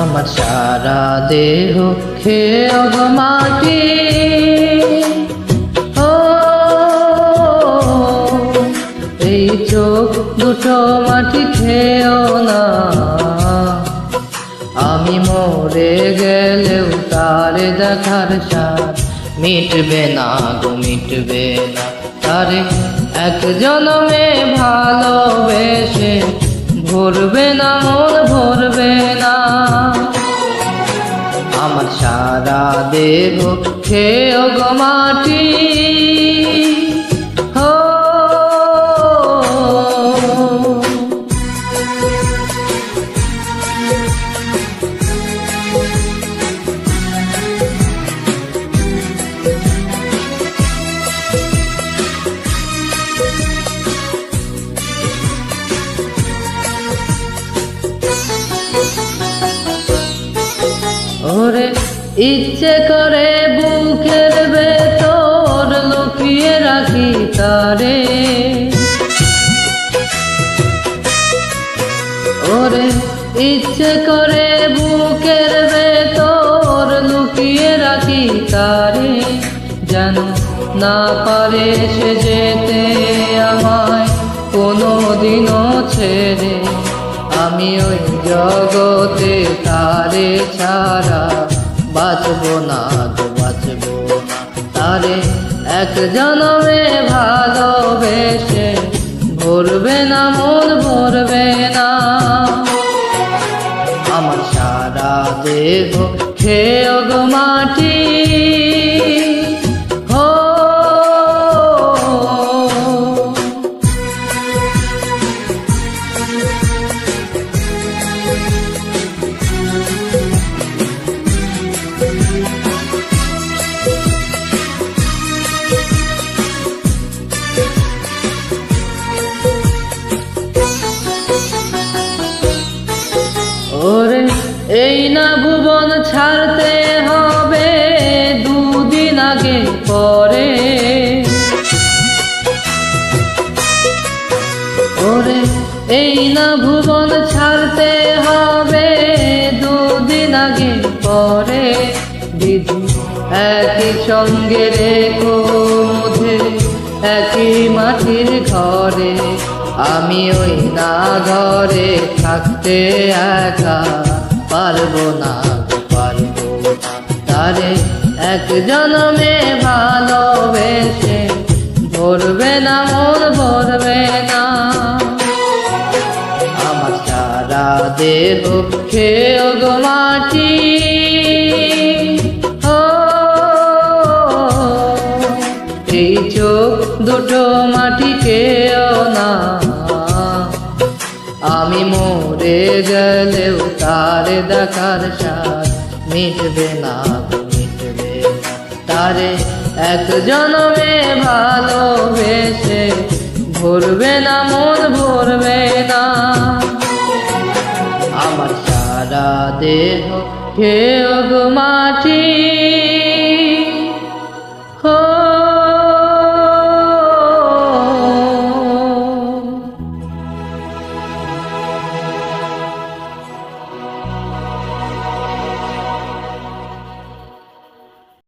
আমার সারা দেহ খেয়ে মাটি। ও, এই চোখ দুটো মাটি খেয়েও না। আমি মরে গেলেও তার দেখার সার মিটবে না গো, মিটবে না। তারে এক জনমে ভালোবেসে ভরবে না মন ভরবে না। আমার সারা দেহ খেয়ে গো মাটি। ইচ্ছে করে বুকের ভেতর লুকিয়ে রাখি তারে। ওরে, ইচ্ছে করে বুকের ভেতর লুকিয়ে রাখি তারে, যেন না পারে সে যেতে আমায় কোনো দিনও ছেড়ে। আমি ওই জগতে তারে ছাড়া বাঁচব না তো বাঁচব তারে এক জনমে ভালোবেসে ভরবে না, মন ভরবে না। আমার সারা দেহ খেয়ে গো মাটি। এই না ভুবন ছাড়তে হবে দুদিন আগে পরে। ওরে, এই না ভুবন ছাড়তে হবে দুদিন আগে পরে। দিদি একই সঙ্গে রেখো একই মাটির ঘরে। আমি ওই না ঘরে থাকতে একা। পারব না পারব তারে এক জনমে ভালোবেসে ভরবে না, মন ভরবে না। আমার সারা দেহ খেয়ে গো মাটি। এই চোখ দুটো মাটি কেও না আমি মরে গেলেও তার দেখার সাথ মিটবে না মিটবে না। তারে এক জনমে ভালোবেসে ভরবে না, মন ভরবে না। আমার সারা দেহ গো মাটি।